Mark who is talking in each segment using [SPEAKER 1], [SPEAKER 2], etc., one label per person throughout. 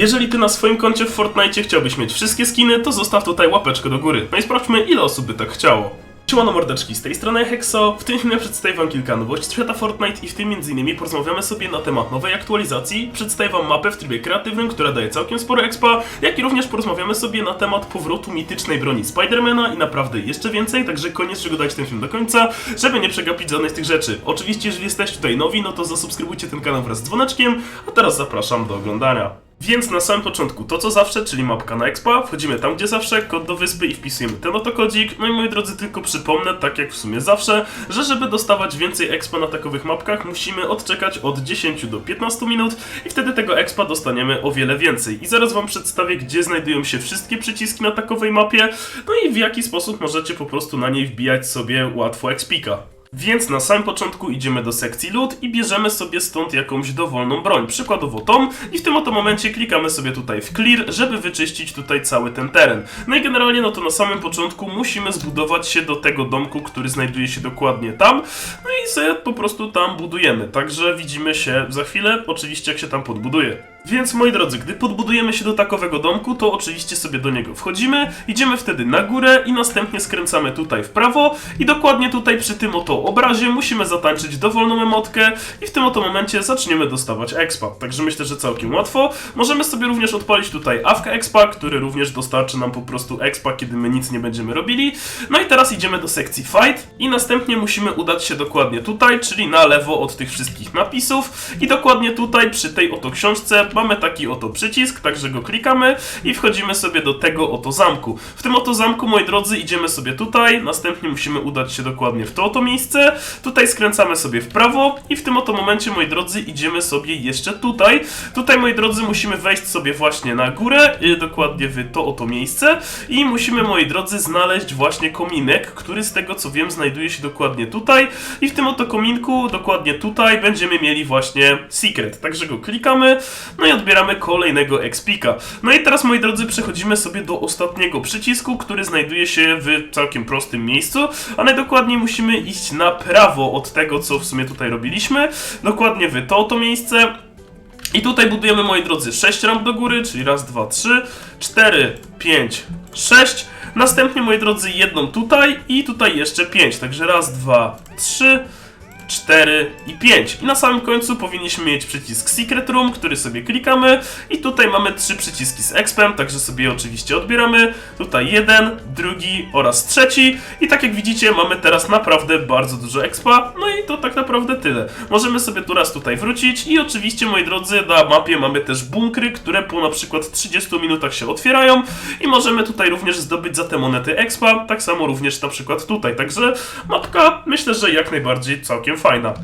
[SPEAKER 1] Jeżeli ty na swoim koncie w Fortnite chciałbyś mieć wszystkie skiny, to zostaw tutaj łapeczkę do góry. No i sprawdźmy, ile osób by tak chciało. Siemano mordeczki, z tej strony Hexo. W tym filmie przedstawię wam kilka nowości świata Fortnite i w tym m.in. porozmawiamy sobie na temat nowej aktualizacji, przedstawię wam mapę w trybie kreatywnym, która daje całkiem sporo expa, jak i również porozmawiamy sobie na temat powrotu mitycznej broni Spidermana i naprawdę jeszcze więcej, także koniecznie oglądajcie ten film do końca, żeby nie przegapić żadnej z tych rzeczy. Oczywiście, jeżeli jesteście tutaj nowi, no to zasubskrybujcie ten kanał wraz z dzwoneczkiem, a teraz zapraszam do oglądania. Więc na samym początku to co zawsze, czyli mapka na expa, wchodzimy tam gdzie zawsze, kod do wyspy i wpisujemy ten oto kodzik. No i moi drodzy, tylko przypomnę, tak jak w sumie zawsze, że żeby dostawać więcej expa na takowych mapkach, musimy odczekać od 10 do 15 minut i wtedy tego expa dostaniemy o wiele więcej. I zaraz wam przedstawię, gdzie znajdują się wszystkie przyciski na takowej mapie, no i w jaki sposób możecie po prostu na niej wbijać sobie łatwo expika. Więc na samym początku idziemy do sekcji loot i bierzemy sobie stąd jakąś dowolną broń, przykładowo tą. I w tym oto momencie klikamy sobie tutaj w clear, żeby wyczyścić tutaj cały ten teren. No i generalnie no to na samym początku musimy zbudować się do tego domku, który znajduje się dokładnie tam, no i sobie po prostu tam budujemy, także widzimy się za chwilę, oczywiście jak się tam podbuduje. Więc moi drodzy, gdy podbudujemy się do takowego domku, to oczywiście sobie do niego wchodzimy, idziemy wtedy na górę i następnie skręcamy tutaj w prawo. I dokładnie tutaj przy tym oto obrazie musimy zatańczyć dowolną emotkę i w tym oto momencie zaczniemy dostawać expa. Także myślę, że całkiem łatwo. Możemy sobie również odpalić tutaj awka expa, który również dostarczy nam po prostu expa, kiedy my nic nie będziemy robili. No i teraz idziemy do sekcji fight i następnie musimy udać się dokładnie tutaj, czyli na lewo od tych wszystkich napisów i dokładnie tutaj przy tej oto książce mamy taki oto przycisk, także go klikamy i wchodzimy sobie do tego oto zamku. W tym oto zamku, moi drodzy, idziemy sobie tutaj, następnie musimy udać się dokładnie w to oto miejsce, tutaj skręcamy sobie w prawo i w tym oto momencie, moi drodzy, idziemy sobie jeszcze tutaj. Tutaj, moi drodzy, musimy wejść sobie właśnie na górę, y, dokładnie w to oto miejsce i musimy, moi drodzy, znaleźć właśnie kominek, który z tego co wiem znajduje się dokładnie tutaj i w tym oto kominku, dokładnie tutaj, będziemy mieli właśnie secret, także go klikamy, no i odbieramy kolejnego expika. No i teraz, moi drodzy, przechodzimy sobie do ostatniego przycisku, który znajduje się w całkiem prostym miejscu, a najdokładniej musimy iść na prawo od tego, co w sumie tutaj robiliśmy, dokładnie w to oto miejsce. I tutaj budujemy, moi drodzy, 6 ramp do góry, czyli raz, dwa, trzy, cztery, pięć, sześć. Następnie, moi drodzy, jedną tutaj i tutaj jeszcze 5. Także raz, dwa, trzy, 4 i 5. I na samym końcu powinniśmy mieć przycisk Secret Room, który sobie klikamy i tutaj mamy trzy przyciski z expem, także sobie oczywiście odbieramy. Tutaj jeden, drugi oraz trzeci i tak jak widzicie mamy teraz naprawdę bardzo dużo expa, no i to tak naprawdę tyle. Możemy sobie tu raz tutaj wrócić i oczywiście moi drodzy na mapie mamy też bunkry, które po na przykład 30 minutach się otwierają i możemy tutaj również zdobyć za te monety expa, tak samo również na przykład tutaj, także mapka myślę, że jak najbardziej całkiem fajna.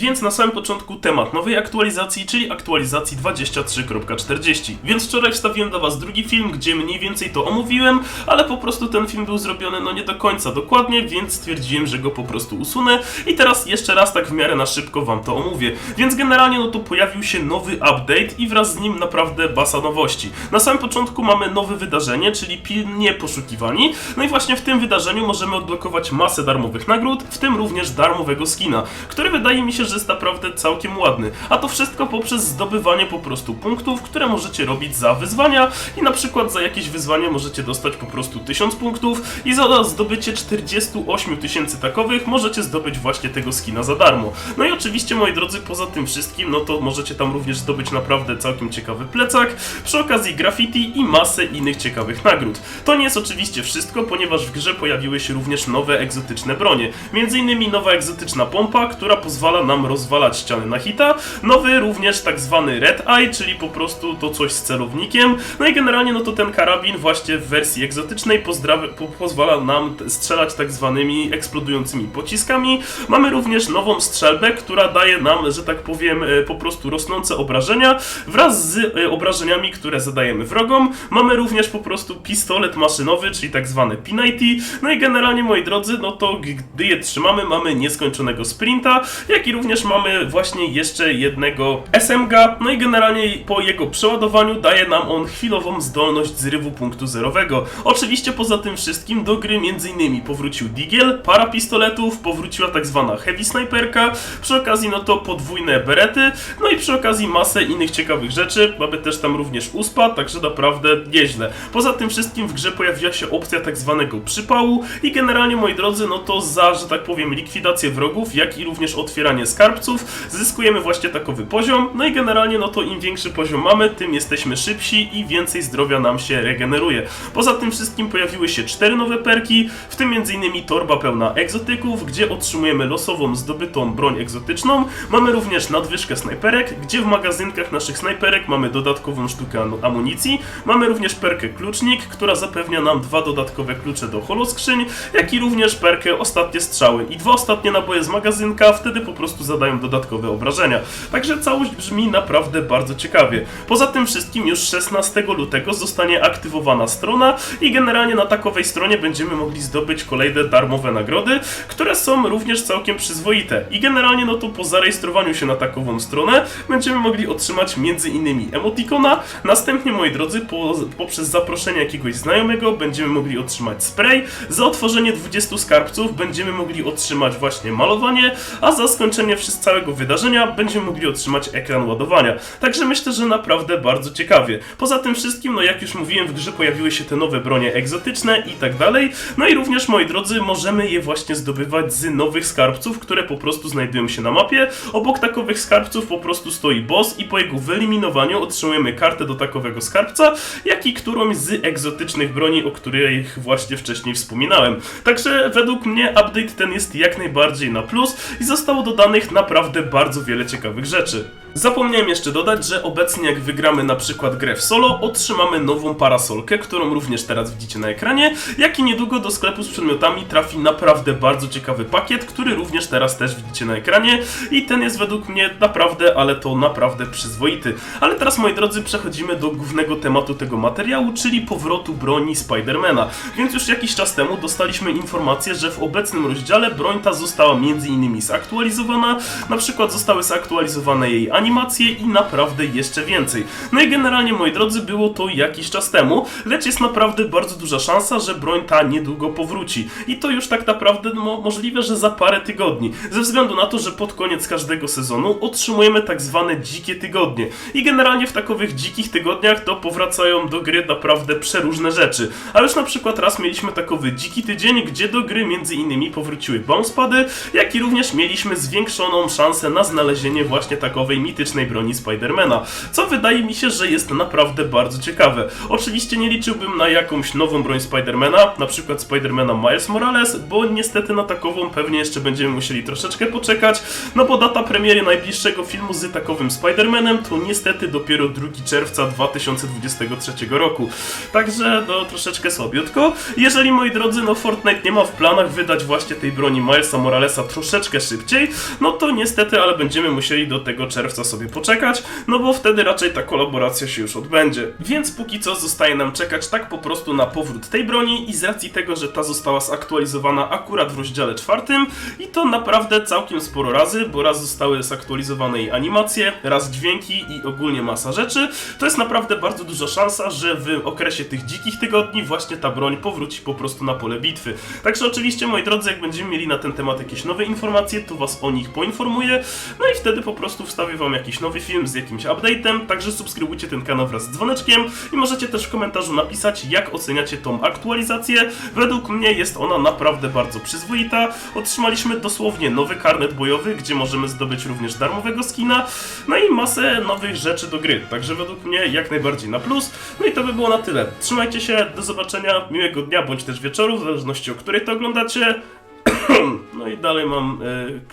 [SPEAKER 1] Więc na samym początku temat nowej aktualizacji, czyli aktualizacji 23.40. Więc wczoraj wstawiłem dla was drugi film, gdzie mniej więcej to omówiłem, ale po prostu ten film był zrobiony no nie do końca dokładnie, więc stwierdziłem, że go po prostu usunę i teraz jeszcze raz tak w miarę na szybko wam to omówię. Więc generalnie no to pojawił się nowy update i wraz z nim naprawdę basa nowości. Na samym początku mamy nowe wydarzenie, czyli pilnie poszukiwani. No i właśnie w tym wydarzeniu możemy odblokować masę darmowych nagród, w tym również darmowego skina, który wydaje mi się, że jest naprawdę całkiem ładny. A to wszystko poprzez zdobywanie po prostu punktów, które możecie robić za wyzwania i na przykład za jakieś wyzwanie możecie dostać po prostu 1000 punktów i za zdobycie 48 tysięcy takowych możecie zdobyć właśnie tego skina za darmo. No i oczywiście moi drodzy, poza tym wszystkim, no to możecie tam również zdobyć naprawdę całkiem ciekawy plecak, przy okazji graffiti i masę innych ciekawych nagród. To nie jest oczywiście wszystko, ponieważ w grze pojawiły się również nowe egzotyczne bronie. Między innymi nowa egzotyczna pompa, która pozwala nam rozwalać ściany na hita, nowy również tak zwany Red Eye, czyli po prostu to coś z celownikiem, no i generalnie no to ten karabin właśnie w wersji egzotycznej po, pozwala nam strzelać tak zwanymi eksplodującymi pociskami. Mamy również nową strzelbę, która daje nam, że tak powiem, e, po prostu rosnące obrażenia wraz z e, obrażeniami, które zadajemy wrogom. Mamy również po prostu pistolet maszynowy, czyli tak zwany P90. No i generalnie, moi drodzy, no to gdy je trzymamy, mamy nieskończonego sprinta, jak i również również mamy właśnie jeszcze jednego SMG, no i generalnie po jego przeładowaniu daje nam on chwilową zdolność zrywu punktu zerowego. Oczywiście poza tym wszystkim do gry m.in. powrócił Digiel, para pistoletów, powróciła tak zwana heavy snajperka, przy okazji no to podwójne berety, no i przy okazji masę innych ciekawych rzeczy, mamy też tam również uspa, także naprawdę nieźle. Poza tym wszystkim w grze pojawiła się opcja tak zwanego przypału i generalnie moi drodzy, no to za, że tak powiem, likwidację wrogów, jak i również otwieranie skarbców, zyskujemy właśnie takowy poziom, no i generalnie no to im większy poziom mamy, tym jesteśmy szybsi i więcej zdrowia nam się regeneruje. Poza tym wszystkim pojawiły się cztery nowe perki, w tym m.in. torba pełna egzotyków, gdzie otrzymujemy losową zdobytą broń egzotyczną. Mamy również nadwyżkę snajperek, gdzie w magazynkach naszych snajperek mamy dodatkową sztukę amunicji. Mamy również perkę klucznik, która zapewnia nam dwa dodatkowe klucze do holoskrzyń, jak i również perkę ostatnie strzały. I dwa ostatnie naboje z magazynka wtedy po prostu zadają dodatkowe obrażenia. Także całość brzmi naprawdę bardzo ciekawie. Poza tym wszystkim już 16 lutego zostanie aktywowana strona i generalnie na takowej stronie będziemy mogli zdobyć kolejne darmowe nagrody, które są również całkiem przyzwoite. I generalnie no to po zarejestrowaniu się na takową stronę będziemy mogli otrzymać m.in. emotikona, następnie moi drodzy po, poprzez zaproszenie jakiegoś znajomego będziemy mogli otrzymać spray, za otworzenie 20 skarbców będziemy mogli otrzymać właśnie malowanie, a za skończenie przez całego wydarzenia będziemy mogli otrzymać ekran ładowania. Także myślę, że naprawdę bardzo ciekawie. Poza tym wszystkim, no jak już mówiłem, w grze pojawiły się te nowe bronie egzotyczne i tak dalej. No i również, moi drodzy, możemy je właśnie zdobywać z nowych skarbców, które po prostu znajdują się na mapie. Obok takowych skarbców po prostu stoi boss i po jego wyeliminowaniu otrzymujemy kartę do takowego skarbca, jak i którąś z egzotycznych broni, o których właśnie wcześniej wspominałem. Także według mnie update ten jest jak najbardziej na plus i zostało dodanych naprawdę bardzo wiele ciekawych rzeczy. Zapomniałem jeszcze dodać, że obecnie jak wygramy na przykład grę w solo, otrzymamy nową parasolkę, którą również teraz widzicie na ekranie, jak i niedługo do sklepu z przedmiotami trafi naprawdę bardzo ciekawy pakiet, który również teraz też widzicie na ekranie i ten jest według mnie naprawdę, ale to naprawdę przyzwoity. Ale teraz moi drodzy przechodzimy do głównego tematu tego materiału, czyli powrotu broni Spidermana. Więc już jakiś czas temu dostaliśmy informację, że w obecnym rozdziale broń ta została innymi zaktualizowana, na przykład zostały zaktualizowane jej animacje i naprawdę jeszcze więcej. No i generalnie, moi drodzy, było to jakiś czas temu, lecz jest naprawdę bardzo duża szansa, że broń ta niedługo powróci. I to już tak naprawdę mo możliwe, że za parę tygodni. Ze względu na to, że pod koniec każdego sezonu otrzymujemy tak zwane dzikie tygodnie. I generalnie w takowych dzikich tygodniach to powracają do gry naprawdę przeróżne rzeczy. A już na przykład raz mieliśmy takowy dziki tydzień, gdzie do gry między innymi powróciły bouncepady, jak i również mieliśmy zwiększoną szansę na znalezienie właśnie takowej mitycznej broni Spidermana, co wydaje mi się, że jest naprawdę bardzo ciekawe. Oczywiście nie liczyłbym na jakąś nową broń Spidermana, na przykład Spidermana Miles Morales, bo niestety na takową pewnie jeszcze będziemy musieli troszeczkę poczekać, no bo data premiery najbliższego filmu z takowym Spidermanem to niestety dopiero 2 czerwca 2023 roku. Także no troszeczkę słabiutko. Jeżeli moi drodzy, no Fortnite nie ma w planach wydać właśnie tej broni Milesa Moralesa troszeczkę szybciej, no to niestety, ale będziemy musieli do tego czerwca sobie poczekać, no bo wtedy raczej ta kolaboracja się już odbędzie. Więc póki co zostaje nam czekać tak po prostu na powrót tej broni i z racji tego, że ta została zaktualizowana akurat w rozdziale czwartym i to naprawdę całkiem sporo razy, bo raz zostały zaktualizowane jej animacje, raz dźwięki i ogólnie masa rzeczy, to jest naprawdę bardzo duża szansa, że w okresie tych dzikich tygodni właśnie ta broń powróci po prostu na pole bitwy. Także oczywiście, moi drodzy, jak będziemy mieli na ten temat jakieś nowe informacje, to was o nich poinformuję, no i wtedy po prostu wstawię wam jakiś nowy film z jakimś update'em, także subskrybujcie ten kanał wraz z dzwoneczkiem i możecie też w komentarzu napisać, jak oceniacie tą aktualizację. Według mnie jest ona naprawdę bardzo przyzwoita. Otrzymaliśmy dosłownie nowy karnet bojowy, gdzie możemy zdobyć również darmowego skina, no i masę nowych rzeczy do gry, także według mnie jak najbardziej na plus. No i to by było na tyle. Trzymajcie się, do zobaczenia, miłego dnia bądź też wieczoru, w zależności o której to oglądacie. No i dalej mam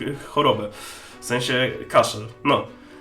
[SPEAKER 1] y, chorobę, w sensie kaszel. No,